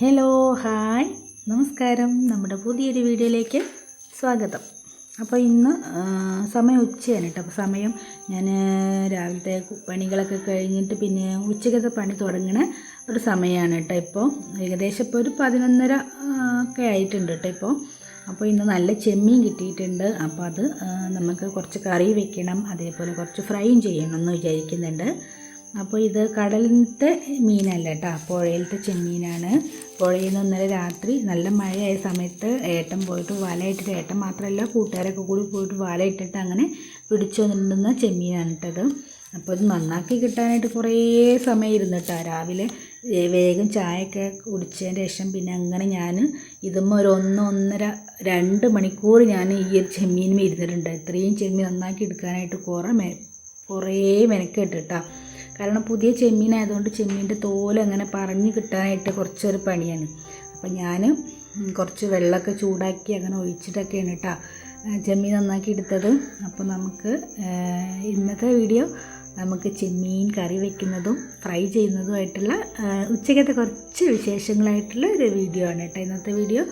Hello hi നമസ്കാരം. നമ്മുടെ പുതിയൊരു വീഡിയോയിലേക്ക് സ്വാഗതം. അപ്പോൾ ഇന്ന് സമയം ഉച്ചയാണ് കേട്ടോ. അപ്പോൾ സമയം ഞാൻ രാവിലത്തെ പണികളൊക്കെ കഴിഞ്ഞിട്ട് പിന്നെ ഉച്ചക്കത്തെ പണി തുടങ്ങണ ഒരു സമയമാണ് കേട്ടോ ഇപ്പോൾ. ഏകദേശം ഇപ്പോൾ ഒരു പതിനൊന്നര ഒക്കെ ആയിട്ടുണ്ട് കേട്ടോ ഇപ്പോൾ. അപ്പോൾ ഇന്ന് നല്ല ചെമ്മീൻ കിട്ടിയിട്ടുണ്ട്. അപ്പോൾ അത് നമുക്ക് കുറച്ച് കറി വെക്കണം. അതേപോലെ കുറച്ച് ഫ്രൈയും ചെയ്യണം എന്ന് വിചാരിക്കുന്നുണ്ട്. അപ്പോൾ ഇത് കടലിലത്തെ മീനല്ല കേട്ടോ. പുഴയിലത്തെ ചെമ്മീനാണ്. പുഴയിൽ നിന്ന് ഇന്നലെ രാത്രി നല്ല മഴയായ സമയത്ത് ഏട്ടൻ പോയിട്ട് വലയിട്ടിട്ട് ഏട്ടൻ മാത്രമല്ല കൂട്ടുകാരൊക്കെ കൂടി പോയിട്ട് വലയിട്ടിട്ട് അങ്ങനെ പിടിച്ചു വന്നിട്ടുന്ന ചെമ്മീനാണ് ഇട്ടത്. അപ്പോൾ ഇത് നന്നാക്കി കിട്ടാനായിട്ട് കുറേ സമയം ഇരുന്നു കേട്ടോ. രാവിലെ വേഗം ചായയൊക്കെ കുടിച്ചതിന് ശേഷം പിന്നെ അങ്ങനെ ഞാൻ ഇതുമ്പോൾ ഒരു ഒന്ന് ഒന്നര രണ്ട് മണിക്കൂർ ഞാൻ ഈ ഒരു ചെമ്മീനും ഇരുന്നിട്ടുണ്ട്. ഇത്രയും ചെമ്മീൻ നന്നാക്കി എടുക്കാനായിട്ട് കുറേ മെ കുറേ മെനക്കെട്ട് കേട്ടോ കാരണം പുതിയ ചെമ്മീനായതുകൊണ്ട് ചെമ്മീന്റെ തോൽ അങ്ങനെ പറഞ്ഞ് കിട്ടാനായിട്ട് കുറച്ചൊരു പണിയാണ്. അപ്പം ഞാൻ കുറച്ച് വെള്ളമൊക്കെ ചൂടാക്കി അങ്ങനെ ഒഴിച്ചിട്ടൊക്കെയാണ് കേട്ടോ ചെമ്മീൻ നന്നാക്കി എടുത്തത്. അപ്പോൾ നമുക്ക് ഇന്നത്തെ വീഡിയോ നമുക്ക് ചെമ്മീൻ കറി വെക്കുന്നതും ഫ്രൈ ചെയ്യുന്നതുമായിട്ടുള്ള ആ, ഉച്ചക്കത്തെ കുറച്ച് വിശേഷങ്ങളായിട്ടുള്ള ഒരു വീഡിയോ ആണ് കേട്ടോ ഇന്നത്തെ വീഡിയോ.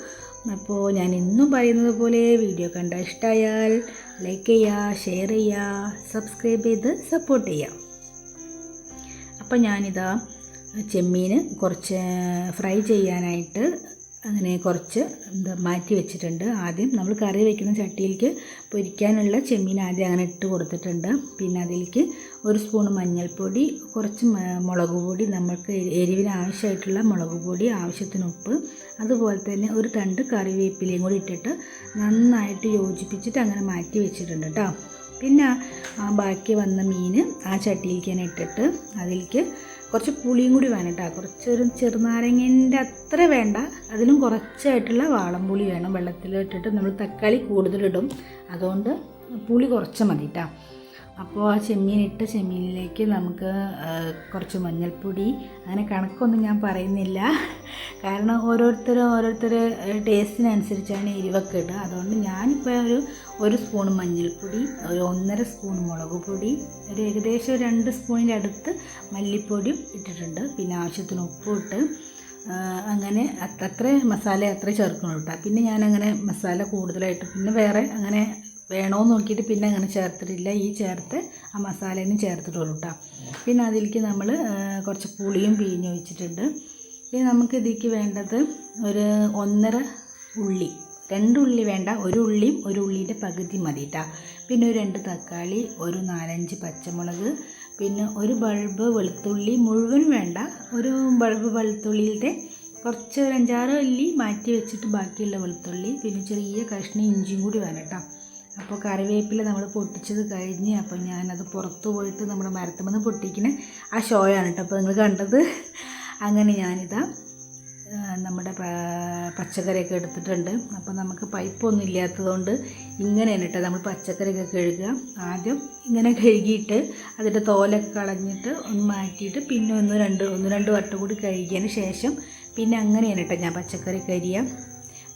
അപ്പോൾ ഞാൻ എന്നും പറയുന്നത് പോലെ വീഡിയോ കണ്ട ഇഷ്ടമായാൽ ലൈക്ക് ചെയ്യുക ഷെയർ ചെയ്യുക സബ്സ്ക്രൈബ് ചെയ്ത് സപ്പോർട്ട് ചെയ്യുക. അപ്പോൾ ഞാനിതാ ചെമ്മീൻ കുറച്ച് ഫ്രൈ ചെയ്യാനായിട്ട് അങ്ങനെ കുറച്ച് എന്താ മാറ്റി വെച്ചിട്ടുണ്ട്. ആദ്യം നമ്മൾ കറി വയ്ക്കുന്ന ചട്ടിയിലേക്ക് പൊരിക്കാനുള്ള ചെമ്മീൻ ആദ്യം അങ്ങനെ ഇട്ട് കൊടുത്തിട്ടുണ്ട്. പിന്നെ അതിലേക്ക് ഒരു സ്പൂൺ മഞ്ഞൾപ്പൊടി കുറച്ച് മുളക് പൊടി നമ്മൾക്ക് എരിവിന് ആവശ്യമായിട്ടുള്ള മുളക് പൊടി ആവശ്യത്തിന് ഉപ്പ് അതുപോലെ തന്നെ ഒരു തണ്ട് കറിവേപ്പിലയും കൂടി ഇട്ടിട്ട് നന്നായിട്ട് യോജിപ്പിച്ചിട്ട് അങ്ങനെ മാറ്റി വെച്ചിട്ടുണ്ട് കേട്ടോ പിന്നെ ആ ബാക്കി വന്ന മീൻ ആ ചട്ടിയിലേക്ക് തന്നെ ഇട്ടിട്ട് അതിലേക്ക് കുറച്ച് പുളിയും കൂടി വേണം കേട്ടോ. കുറച്ചൊരു ചെറുനാരങ്ങേന്റെ അത്ര വേണ്ട. അതിലും കുറച്ചായിട്ടുള്ള വാളംപുളി വേണം. വെള്ളത്തിൽ ഇട്ടിട്ട് നമ്മൾ തക്കാളി കൂടുതലിടും. അതുകൊണ്ട് പുളി കുറച്ച് മതി കേട്ടോ. അപ്പോൾ ആ ചെമ്മീൻ ഇട്ട ചെമ്മീനിലേക്ക് നമുക്ക് കുറച്ച് മഞ്ഞൾപ്പൊടി. അങ്ങനെ കണക്കൊന്നും ഞാൻ പറയുന്നില്ല. കാരണം ഓരോരുത്തരും ഓരോരുത്തർ ടേസ്റ്റിനനുസരിച്ചാണ് എരിവൊക്കെ ഇടുക. അതുകൊണ്ട് ഞാനിപ്പോൾ ഒരു ഒരു സ്പൂൺ മഞ്ഞൾപ്പൊടി ഒരു ഒന്നര സ്പൂൺ മുളക് പൊടി ഒരു ഏകദേശം രണ്ട് സ്പൂണിന്റെ അടുത്ത് മല്ലിപ്പൊടിയും ഇട്ടിട്ടുണ്ട്. പിന്നെ ആവശ്യത്തിന് ഉപ്പും ഇട്ട് അങ്ങനെ അത്ര മസാല അത്ര ചേർക്കണം കേട്ടോ പിന്നെ ഞാനങ്ങനെ മസാല കൂടുതലായിട്ട് പിന്നെ വേറെ അങ്ങനെ വേണമെന്ന് നോക്കിയിട്ട് പിന്നെ അങ്ങനെ ചേർത്തിട്ടില്ല. ഈ ചേർത്ത് ആ മസാലേനും ചേർത്തിട്ടുള്ളൂ കേട്ടോ പിന്നെ അതിലേക്ക് നമ്മൾ കുറച്ച് പുളിയും പിഴിഞ്ഞ് വെച്ചിട്ടുണ്ട് പിന്നെ നമുക്ക് ഇതിലേക്ക് വേണ്ടത് ഒരു ഒന്നര ഉള്ളി രണ്ട് ഉള്ളി വേണ്ട ഒരു ഉള്ളിയും ഒരു ഉള്ളിന്റെ പകുതി മതി കേട്ടോ പിന്നെ ഒരു രണ്ട് തക്കാളി ഒരു നാലഞ്ച് പച്ചമുളക് പിന്നെ ഒരു ബൾബ് വെളുത്തുള്ളി മുഴുവൻ വേണ്ട ഒരു ബൾബ് വെളുത്തുള്ളിയിലത്തെ കുറച്ച് ഒരു അഞ്ചാറ് ഉള്ളി മാറ്റി വെച്ചിട്ട് ബാക്കിയുള്ള വെളുത്തുള്ളി പിന്നെ ചെറിയ കഷ്ണം ഇഞ്ചിയും കൂടി വേണം കേട്ടോ അപ്പോൾ കറിവേപ്പില നമ്മൾ പൊട്ടിച്ചത് കഴിഞ്ഞ് അപ്പോൾ ഞാനത് പുറത്ത് പോയിട്ട് നമ്മുടെ മരത്തുമെന്ന് പൊട്ടിക്കുന്ന ആ ഷോയാണ് കേട്ടോ. അപ്പോൾ നിങ്ങൾ കണ്ടത്? അങ്ങനെ ഞാനിതാ നമ്മുടെ പച്ചക്കറിയൊക്കെ എടുത്തിട്ടുണ്ട്. അപ്പോൾ നമുക്ക് പൈപ്പൊന്നും ഇല്ലാത്തതുകൊണ്ട് ഇങ്ങനെയാണ് കേട്ടോ നമ്മൾ പച്ചക്കറിയൊക്കെ കഴുകുക. ആദ്യം ഇങ്ങനെ കഴുകിയിട്ട് അതിന്റെ തോലൊക്കെ കളഞ്ഞിട്ട് ഒന്ന് മാറ്റിയിട്ട് പിന്നെ ഒന്ന് രണ്ട് ഒന്ന് രണ്ട് വട്ടം കൂടി കഴുകിയതിന് ശേഷം പിന്നെ അങ്ങനെയാണ് കേട്ടോ ഞാൻ പച്ചക്കറി കരിയാം.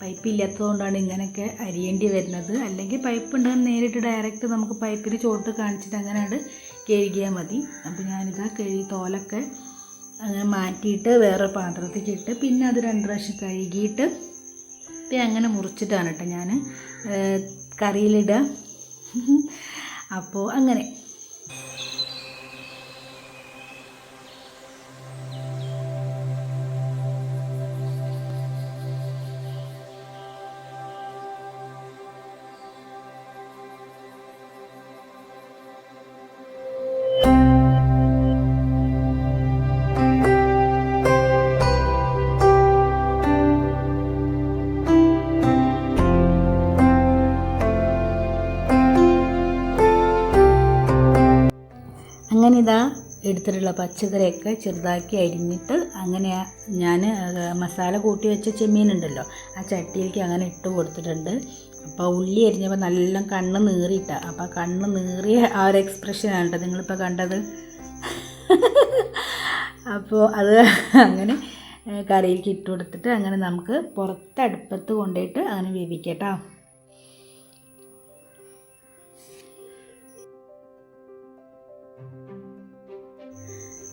പൈപ്പ് ഇല്ലാത്തതുകൊണ്ടാണ് ഇങ്ങനെയൊക്കെ അരിയേണ്ടി വരുന്നത്. അല്ലെങ്കിൽ പൈപ്പ് ഉണ്ടെങ്കിൽ നേരിട്ട് ഡയറക്റ്റ് നമുക്ക് പൈപ്പിൽ ചോട്ട് കാണിച്ചിട്ട് അങ്ങനെയാണ് കഴുകിയാൽ മതി. അപ്പോൾ ഞാനിതാ കഴുകി തോലൊക്കെ അങ്ങനെ മാറ്റിയിട്ട് വേറെ പാത്രത്തേക്ക് ഇട്ട് പിന്നെ അത് രണ്ട് പ്രാവശ്യം കഴുകിയിട്ട് പിന്നെ അങ്ങനെ മുറിച്ചിട്ടാണ് കേട്ടോ ഞാൻ കറിയിലിടുക. അപ്പോൾ അങ്ങനെ. എടുത്തിട്ടുള്ള പച്ചക്കറിയൊക്കെ ചെറുതാക്കി അരിഞ്ഞിട്ട് അങ്ങനെ ഞാൻ മസാല കൂട്ടി വെച്ച ചെമ്മീനുണ്ടല്ലോ ആ ചട്ടിയിലേക്ക് അങ്ങനെ ഇട്ട് കൊടുത്തിട്ടുണ്ട്. അപ്പോൾ ഉള്ളി അരിഞ്ഞപ്പോൾ നല്ല കണ്ണ് നീറിയിട്ട. അപ്പോൾ കണ്ണ് നീറിയ ആ ഒരു എക്സ്പ്രഷനാണ് കേട്ടോ നിങ്ങളിപ്പോൾ കണ്ടത്. അപ്പോൾ അത് അങ്ങനെ കറിയിലേക്ക് ഇട്ട് കൊടുത്തിട്ട് അങ്ങനെ നമുക്ക് പുറത്ത് അടുപ്പത്ത് കൊണ്ടുപോയിട്ട് അങ്ങനെ വേവിക്കാം കേട്ടോ.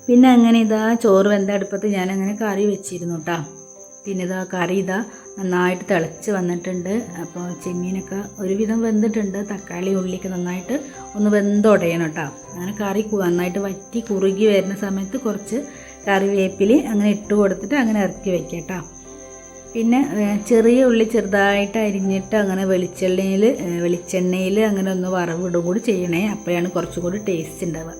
പിന്നെ അങ്ങനെ ഇതാ ചോറ് വെന്ത അടുപ്പത്ത് ഞാൻ അങ്ങനെ കറി വെച്ചിരുന്നു കേട്ടോ പിന്നെ ഇതാ കറി ഇതാ നന്നായിട്ട് തിളച്ച് വന്നിട്ടുണ്ട്. അപ്പോൾ ചെമ്മീനൊക്കെ ഒരുവിധം വെന്തിട്ടുണ്ട്. തക്കാളി ഉള്ളിയൊക്കെ നന്നായിട്ട് ഒന്ന് വെന്തുടയണം കേട്ടോ അങ്ങനെ കറി നന്നായിട്ട് വറ്റി കുറുകി വരുന്ന സമയത്ത് കുറച്ച് കറിവേപ്പില അങ്ങനെ ഇട്ട് കൊടുത്തിട്ട് അങ്ങനെ ഇറക്കി വെക്കാം കേട്ടോ പിന്നെ ചെറിയ ഉള്ളി ചെറുതായിട്ട് അരിഞ്ഞിട്ട് അങ്ങനെ വെളിച്ചെണ്ണയിൽ വെളിച്ചെണ്ണയിൽ അങ്ങനെ ഒന്ന് വറവിടും കൂടി ചെയ്യണേ. അപ്പോഴാണ് കുറച്ചും കൂടി ടേസ്റ്റ് ഉണ്ടാവുക.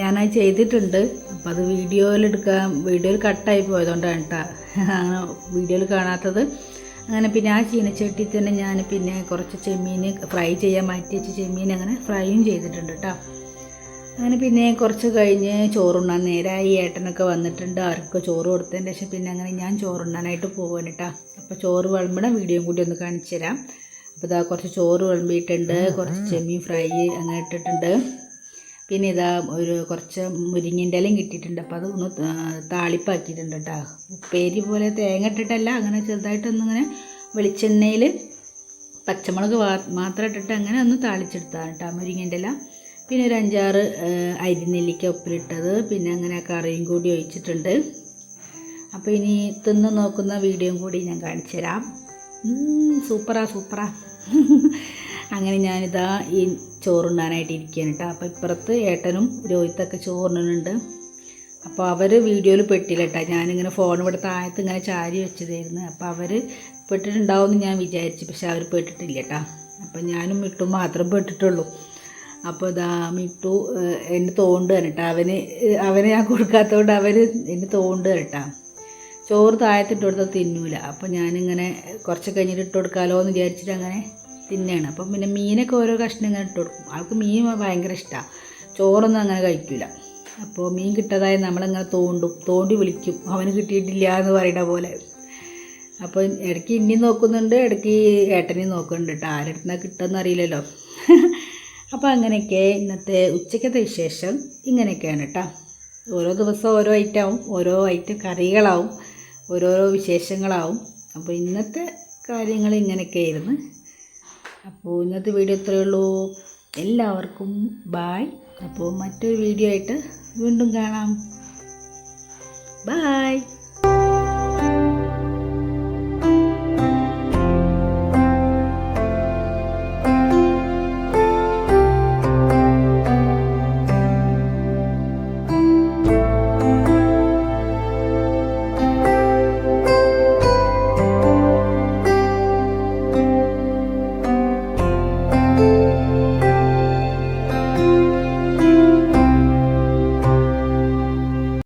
ഞാനത് ചെയ്തിട്ടുണ്ട്. അപ്പോൾ അത് വീഡിയോയിൽ എടുക്കാൻ വീഡിയോയിൽ കട്ടായി പോയതുകൊണ്ടാണ് കേട്ടോ അങ്ങനെ വീഡിയോയിൽ കാണാത്തത്. അങ്ങനെ പിന്നെ ആ ചീനച്ചട്ടി തന്നെ ഞാൻ പിന്നെ കുറച്ച് ചെമ്മീൻ ഫ്രൈ ചെയ്യാൻ മാറ്റി വെച്ച ചെമ്മീൻ അങ്ങനെ ഫ്രൈയും ചെയ്തിട്ടുണ്ട് കേട്ടോ അങ്ങനെ പിന്നെ കുറച്ച് കഴിഞ്ഞ് ചോറുണ്ണാൻ നേരായി. ഏട്ടനൊക്കെ വന്നിട്ടുണ്ട്. അവർക്ക് ചോറ് കൊടുത്തതിന് ശേഷം പിന്നെ അങ്ങനെ ഞാൻ ചോറുണ്ണാനായിട്ട് പോവാണ് കേട്ടോ അപ്പോൾ ചോറ് വിളമ്പണം വീഡിയോയും കൂടി ഒന്ന് കാണിച്ചു തരാം. അപ്പോൾ ഇതാ കുറച്ച് ചോറ് വിളമ്പിയിട്ടുണ്ട്. കുറച്ച് ചെമ്മീൻ ഫ്രൈ അങ്ങനെ ഇട്ടിട്ടുണ്ട്. പിന്നെ ഇതാ ഒരു കുറച്ച് മുരിങ്ങിന്റെ ഇലയും കിട്ടിയിട്ടുണ്ട്. അപ്പോൾ അത് ഒന്ന് താളിപ്പാക്കിയിട്ടുണ്ട് കേട്ടോ ഉപ്പേരി പോലെ തേങ്ങ ഇട്ടിട്ടല്ല അങ്ങനെ ചെറുതായിട്ടൊന്നിങ്ങനെ വെളിച്ചെണ്ണയിൽ പച്ചമുളക് മാത്രം ഇട്ടിട്ട് അങ്ങനെ ഒന്ന് താളിച്ചെടുത്താണ് കേട്ടോ മുരിങ്ങന്റെ ഇല പിന്നെ ഒരു അഞ്ചാറ് അരിനെല്ലിക്ക ഉപ്പിലിട്ടത്. പിന്നെ അങ്ങനെ കറിയും കൂടി ഒഴിച്ചിട്ടുണ്ട്. അപ്പോൾ ഇനി തിന്ന് നോക്കുന്ന വീഡിയോയും കൂടി ഞാൻ കാണിച്ചു തരാം. സൂപ്പറാ സൂപ്പറാ. അങ്ങനെ ഞാനിതാ ഈ ചോറുണ്ണാനായിട്ട് ഇരിക്കുകയാണ് കേട്ടോ. അപ്പോൾ ഇപ്പുറത്ത് ഏട്ടനും രോഹിത്തൊക്കെ ചോറുണ്ണുന്നുണ്ട്. അപ്പോൾ അവർ വീഡിയോയിൽ പെട്ടില്ല കേട്ടോ. ഞാനിങ്ങനെ ഫോൺ ഇവിടെ താഴത്ത് ഇങ്ങനെ ചാരി വെച്ചതായിരുന്നു. അപ്പോൾ അവർ പെട്ടിട്ടുണ്ടാവുമെന്ന് ഞാൻ വിചാരിച്ചു. പക്ഷെ അവർ പെട്ടിട്ടില്ല കേട്ടോ. അപ്പോൾ ഞാനും മിട്ടും മാത്രം പെട്ടിട്ടുള്ളൂ. അപ്പോൾ ഇതാ മിട്ടു എന്നെ തോണ്ടുകയാണ് കേട്ടോ. അവനെ അവന് ഞാൻ കൊടുക്കാത്തതുകൊണ്ട് അവർ എന്നെ തോണ്ട് കേട്ടോ. ചോറ് താഴത്തിട്ട് കൊടുത്താൽ തിന്നൂല. അപ്പോൾ ഞാനിങ്ങനെ കുറച്ച് കഴിഞ്ഞിട്ട് ഇട്ട് കൊടുക്കാമല്ലോ എന്ന് വിചാരിച്ചിട്ട് അങ്ങനെ തിന്നെയാണ് അപ്പം പിന്നെ മീനൊക്കെ ഓരോ കഷ്ണം ഇങ്ങനെ ഇട്ട് കൊടുക്കും. ആൾക്ക് മീൻ ഭയങ്കര ഇഷ്ടമാണ് ചോറൊന്നും അങ്ങനെ കഴിക്കില്ല അപ്പോൾ മീൻ കിട്ടാതായി നമ്മളിങ്ങനെ തോണ്ടും തോണ്ടി വിളിക്കും. അവന് കിട്ടിയിട്ടില്ല എന്ന് പറയുന്ന പോലെ. അപ്പോൾ ഇടയ്ക്ക് ഇന്നിയും നോക്കുന്നുണ്ട് ഇടയ്ക്ക് ഏട്ടനെയും നോക്കുന്നുണ്ട് കേട്ടോ. ആരെടുത്തുനിന്നാണ് കിട്ടുമെന്ന് അറിയില്ലല്ലോ. അപ്പോൾ അങ്ങനെയൊക്കെ ഇന്നത്തെ ഉച്ചക്കത്തെ വിശേഷം ഇങ്ങനെയൊക്കെയാണ് കേട്ടോ. ഓരോ ദിവസം ഓരോ ഐറ്റം ആവും ഓരോ ഐറ്റം കറികളാവും ഓരോരോ വിശേഷങ്ങളാവും. അപ്പോൾ ഇന്നത്തെ കാര്യങ്ങൾ ഇങ്ങനെയൊക്കെയായിരുന്നു. അപ്പോൾ ഇന്നത്തെ വീഡിയോ ഇത്രയേ ഉള്ളൂ. എല്ലാവർക്കും ബായ് അപ്പോൾ മറ്റൊരു വീഡിയോ ആയിട്ട് വീണ്ടും കാണാം. ബായ്